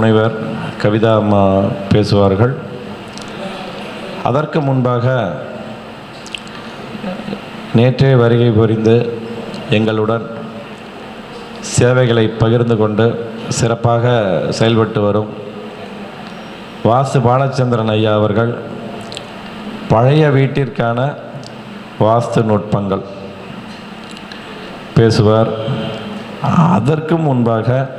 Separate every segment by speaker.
Speaker 1: முனைவர் கவிதா அம்மா பேசுவார்கள். அதற்கு முன்பாக நேற்றே வருகை புரிந்து எங்களுடன் சேவைகளை பகிர்ந்து கொண்டு சிறப்பாக செயல்பட்டு வரும் வாசு பாலச்சந்திரன் ஐயா அவர்கள் பழைய வீட்டிற்கான வாஸ்து நுட்பங்கள் பேசுவார். அதற்கு முன்பாக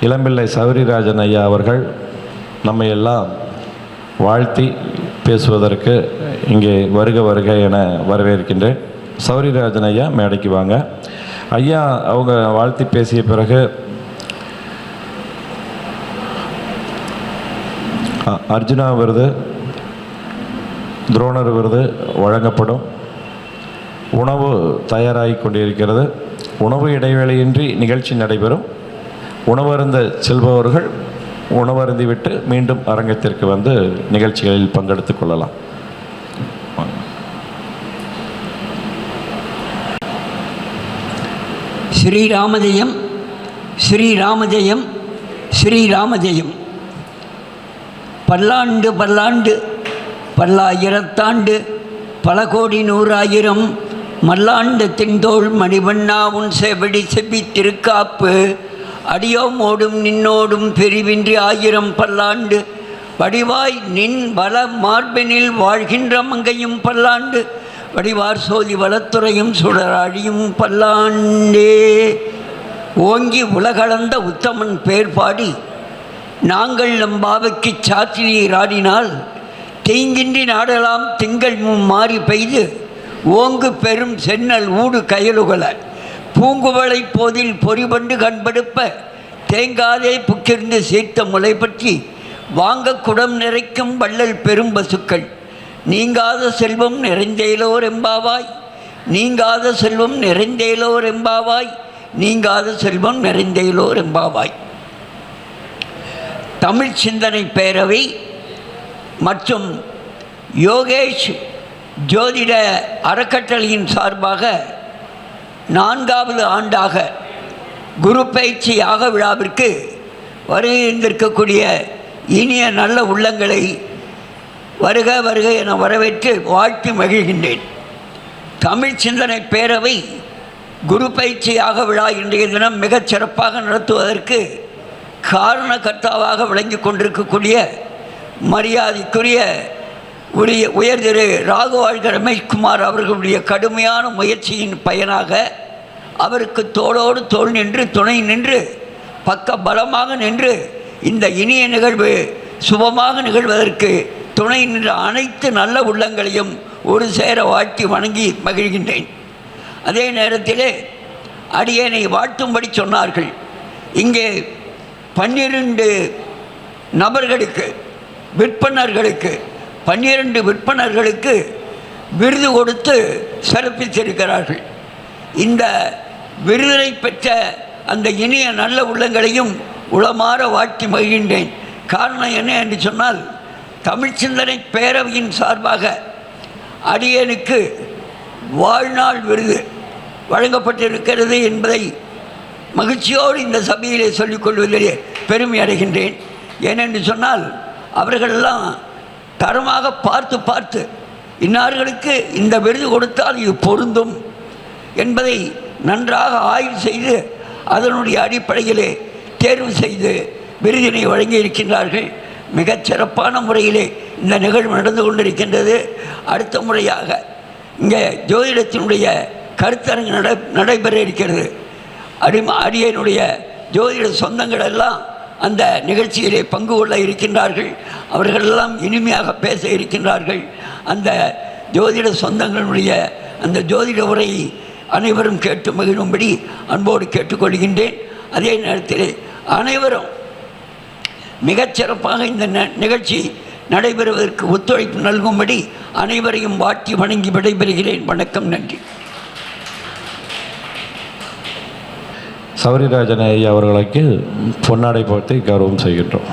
Speaker 1: இளம்பிள்ளை சௌரிராஜன் ஐயா அவர்கள் நம்மை எல்லாம் வாழ்த்தி பேசுவதற்கு இங்கே வருக வருக என வரவேற்கின்றேன். சௌரிராஜன் ஐயா மேடைக்கு வாங்க. ஐயா அவங்க வாழ்த்தி பேசிய பிறகு அ- அர்ஜுனா விருது துரோணர் விருது வழங்கப்படும். உணவு தயாராகி கொண்டிருக்கிறது. உணவு இடைவேளையின்றி நிகழ்ச்சி நடைபெறும். உணவருந்த செல்பவர்கள் உணவருந்திவிட்டு மீண்டும் அரங்கத்திற்கு வந்து நிகழ்ச்சிகளில் பங்கெடுத்துக் கொள்ளலாம்.
Speaker 2: ஸ்ரீராமஜெயம் ஸ்ரீராமஜெயம் ஸ்ரீராமஜெயம். பல்லாண்டு பல்லாண்டு பல்லாயிரத்தாண்டு பல கோடி நூறாயிரம் மல்லாண்டு திண்டோள் மணிவண்ணா உன் செவடி செவி திருக்காப்பு அடியோம் ஓடும் நின்னோடும் பெரிவின்றி ஆயிரம் பல்லாண்டு. வடிவாய் நின் வள மார்பினில் வாழ்கின்ற மங்கையும் பல்லாண்டு. வடிவார் சோதி வளத்துறையும் சுடராழியும் பல்லாண்டே. ஓங்கி உலகளந்த உத்தமன் பேர் பாடி நாங்கள் நம் பாவைக்கு சாத்தினியை ஆடினால் தீங்கின்றி நாடலாம் திங்கள் மாறி பெய்து. ஓங்கு பெரும் சென்னல் ஊடு கயலுகல. பூங்குவளை போதில் பொறிபண்டு கண்படுப்ப தேங்காதே புக்கிருந்து சீர்த்த முளை பற்றி வாங்க குடம் நிறைக்கும் வள்ளல் பெரும் பசுக்கள். நீங்காத செல்வம் நிறைந்தேலோர் எம்பாவாய் நீங்காத செல்வம் நிறைந்தேலோர் எம்பாவாய் நீங்காத செல்வம் நிறைந்தேலோர் எம்பாவாய். தமிழ் சிந்தனை பேரவை மற்றும் யோகேஷ் ஜோதிட அறக்கட்டளையின் சார்பாக நான்காவது ஆண்டாக குரு பயிற்சி யாக விழாவிற்கு வருகின்றிருக்கக்கூடிய இனிய நல்ல உள்ளங்களை வருக வருக என வரவேற்று வாழ்த்து மகிழ்கின்றேன். தமிழ் சிந்தனை பேரவை குரு பயிற்சி யாக விழா இன்றைய தினம் மிகச் சிறப்பாக நடத்துவதற்கு காரணகர்த்தாவாக விளங்கி கொண்டிருக்கக்கூடிய மரியாதைக்குரிய உரிய உயர் திரு ராகவாழ்க ரமேஷ்குமார் அவர்களுடைய கடுமையான முயற்சியின் பயனாக அவருக்கு தோளோடு தோள் நின்று துணை நின்று பக்க பலமாக நின்று இந்த இனிய நிகழ்வு சுபமாக நிகழ்வதற்கு துணை நின்ற அனைத்து நல்ல உள்ளங்களையும் ஒரு சேர வாழ்த்தி வணங்கி மகிழ்கின்றேன். அதே நேரத்திலே அடியேனை வாழ்த்தும்படி சொன்னார்கள். இங்கே பன்னிரண்டு நபர்களுக்கு விற்பனர்களுக்கு பன்னிரண்டு விற்பனர்களுக்கு விருது கொடுத்து சிறப்பித்திருக்கிறார்கள். இந்த விருதை பெற்ற அந்த இனிய நல்ல உள்ளங்களையும் உளமாற வாழ்த்தி மகிழ்கின்றேன். காரணம் என்ன என்று சொன்னால் தமிழ் சிந்தனை பேரவையின் சார்பாக அடியனுக்கு வாழ்நாள் விருது வழங்கப்பட்டிருக்கிறது என்பதை மகிழ்ச்சியோடு இந்த சபையிலே சொல்லிக்கொள்வதிலே பெருமை அடைகின்றேன். ஏனென்று சொன்னால் அவர்களெல்லாம் தரமாக பார்த்து பார்த்து இன்னார்களுக்கு இந்த விருது கொடுத்தால் இது பொருந்தும் என்பதை நன்றாக ஆய்வு செய்து அதனுடைய அடிப்படையிலே தேர்வு செய்து விருதினை வழங்கி இருக்கின்றார்கள் மிகச் சிறப்பான முறையிலே இந்த நிகழ்வு நடந்து கொண்டிருக்கின்றது. அடுத்த முறையாக இங்கே ஜோதிடத்தினுடைய கருத்தரங்கு நட நடைபெற இருக்கிறது. அடிம அடியனுடைய ஜோதிட சொந்தங்கள் எல்லாம் அந்த நிகழ்ச்சியிலே பங்கு கொள்ள இருக்கின்றார்கள். அவர்களெல்லாம் இனிமையாக பேச இருக்கின்றார்கள். அந்த ஜோதிட சொந்தங்களுடைய அந்த ஜோதிட உரையை அனைவரும் கேட்டு மகிழும்படி அன்போடு கேட்டுக்கொள்கின்றேன். அதே நேரத்தில் அனைவரும் மிகச்சிறப்பாக இந்த ந- நிகழ்ச்சி நடைபெறுவதற்கு ஒத்துழைப்பு நல்கும்படி அனைவரையும் வாட்டி வணங்கி விடைபெறுகிறேன். வணக்கம் நன்றி.
Speaker 1: சௌரிராஜன் ஐயா அவர்களுக்கு பொன்னாடை பார்த்து கௌரவம் செய்கின்றோம்.